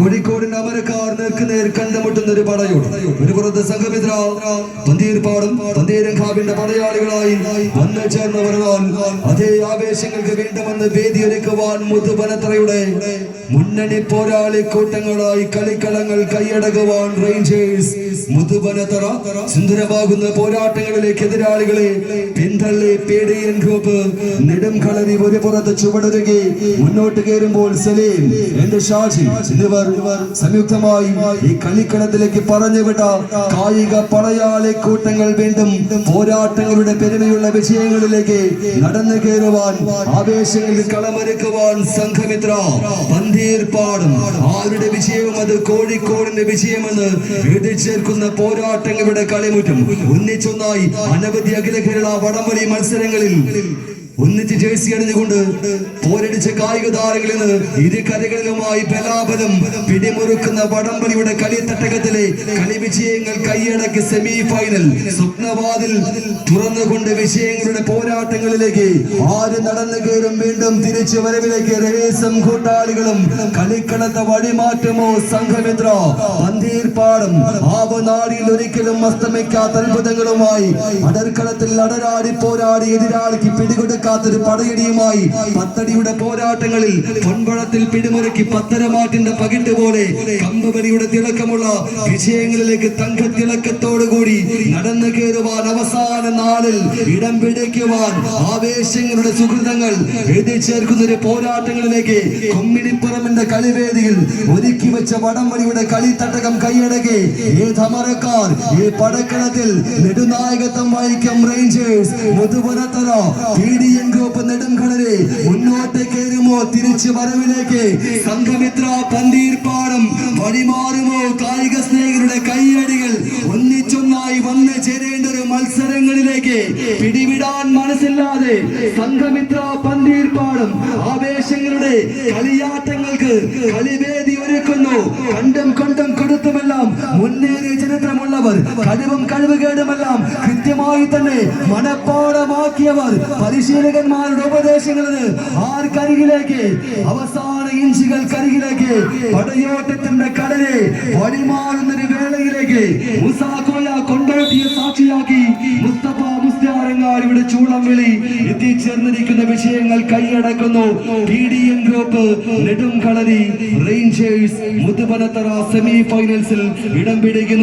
നേർക്കുനേർ കണ്ടുമുട്ടുന്ന ഒരു പടയോട്. ഒരു പുറത്ത് സംഘമിത്ര പന്തീർപ്പാടും പന്തീരങ്കാവിന്റെ പടയാളികളായി വന്നു ചേർന്നവരാൽ അതേ ആവേശങ്ങൾക്ക് വീണ്ടും വന്ന് വേദിയൊരുക്കുവാൻ മുതുപനത്രയുടെ മുന്നണി പോരാളി കൂട്ടങ്ങളായി കളിക്കളങ്ങൾ കൈയടക്കുവാൻ റേഞ്ചേഴ്സ് മുതുപനത്തറ സുന്ദരമാകുന്ന പോരാട്ടങ്ങളിലേക്ക് എതിരാളികളെ പിന്തള്ളി പേടിയൻ ഗ്രൂപ്പ് നെടും കളരി ഒരു പുറത്ത് ചുവടൊരുകി മുന്നോട്ട് കയറുമ്പോൾ സലീം എന്റെ ഷാജി എന്നിവർ സംയുക്തമായി ഈ കളിക്കളത്തിലേക്ക് പറഞ്ഞുവിട്ട കായിക പടയാളി കൂട്ടങ്ങൾ വീണ്ടും പോരാട്ടങ്ങളുടെ പെരുമയുള്ള വിഷയങ്ങളിലേക്ക് നടന്നു കയറുവാൻ ആവേശങ്ങളിൽ കളമൊരുക്കുവാൻ സംഘമിത്ര പന്തീർപ്പാടും ആരുടെ വിജയവും അത് കോഴിക്കോടിന്റെ വിജയമെന്ന് എഴുതിച്ചേർക്കുന്ന പോരാട്ടങ്ങളുടെ കളിമുറ്റം ഒന്നിച്ചൊന്നായി അനവധി അഖില കേരള വടംവലി മത്സരങ്ങളിൽ ഒന്നിച്ച് ജേഴ്സി അണിഞ്ഞുകൊണ്ട് പോരടിച്ച കായിക താരങ്ങളിൽ നിന്ന് ഇരു കരകളിലുമായി ബലാബലം പിടിമുറുക്കുന്ന വടംവലിയുടെ കളിത്തട്ടകത്തിലെ കളി വിജയങ്ങൾ കൈയടക്കി സെമി ഫൈനൽ സ്വപ്നവാതിൽ തുറന്നുകൊണ്ട് വിജയങ്ങളുടെ പോരാട്ടങ്ങളിലേക്ക് ആര് നടന്നു കയറും വീണ്ടും തിരിച്ചു വരവിലേക്ക് രവേശം കൂട്ടാളികളും കളിക്കളത്തെ വഴിമാറ്റമോ സംഘമിത്ര. പന്തീർപ്പാടും ആവനാടിയിൽ ഒരിക്കലും അസ്തമിക്കാത്ത അത്ഭുതങ്ങളുമായി അടർക്കളത്തിൽ അടരാടി പോരാടി എതിരാളിക്ക് പിടികൊടുക്കാത്തൊരു പടയടിയുമായി പത്തടിയുടെ പോരാട്ടങ്ങളിൽ പൊൻപഴത്തിൽ പിടിമുറുക്കി പത്തരമാറ്റിന്റെ പകിട്ട് പോലെ കമ്പവരിയുടെ തിളക്കമുള്ള വിജയങ്ങളിലേക്ക് തങ്കത്തിളക്കത്തോടുകൂടി നടന്നു കയറുവാൻ അവസാന നാളിൽ ഇടം പിടിക്കുവാൻ ആവേശങ്ങളുടെ സുഹൃതങ്ങൾ എഴുതി ചേർക്കുന്ന ഒരു പോരാട്ടങ്ങളിലേക്ക് കൊമ്മിണിപ്പുറമിന്റെ കളിവേദിയിൽ ഒരുക്കി വെച്ച വടംവലിയുടെ കളിത്തട്ടകം കൈയടകെ ഈ തമരക്കാർ ഈ പടക്കളത്തിൽ നെടുനായകത്വം വഹിക്കും റേഞ്ചേഴ്സ് മുതുപുരത്തലോ ടി ഡി എൻ ഗ്രൂപ്പ് നെടുംകളരെ മുന്നോട്ട് കയറുമോ? തിരിച്ചു വരവിലേക്ക്. സംഘമിത്ര പന്തീർപ്പാടം വഴിമാറുമോ? കായിക സ്നേഹികളുടെ കൈയടികൾ ഒന്നിച്ചൊന്നായി വന്ന് ചേരേണ്ട ഒരു മത്സരങ്ങളിലേക്ക് പിടിവിടാൻ മനസ്സില്ലാതെ സംഘമിത്ര പന്തീർപ്പാടും ആവേശങ്ങളുടെ കളിയാട്ടങ്ങൾക്ക് കളിവേദി ഒരുക്കുന്നു. കണ്ടും കൊണ്ടും കൊടുത്തുമെല്ലാം മുന്നേറിയ ചരിത്രമുള്ളവർ കഴിവും കഴിവുകേടുമെല്ലാം കൃത്യമായി തന്നെ മനപ്പാടമാക്കിയവർ പരിശീലകന്മാരുടെ ഉപദേശങ്ങളിൽ ആർക്കരികിലേക്ക് അവസാന ഇഞ്ചുകൾ കരികിലേക്ക് പടയോട്ടത്തിന്റെ കടലെ വഴിമാറുന്ന ഒരു വേളയിലേക്ക് മുസാക്കോയ കൊണ്ടോട്ടിയെ സാക്ഷിയാക്കി മുസ്തഫ മുസ്താരങ്ങാടിയുടെ ചൂളം വിളി എത്തിച്ചേർന്നിരിക്കുന്ന വിഷയങ്ങൾ കൈയടക്കുന്നു. T D M group Nedumkalari rangers Muthupanathara semi ഫൈനൽസിൽ ഇടം പിടിക്കുന്നു.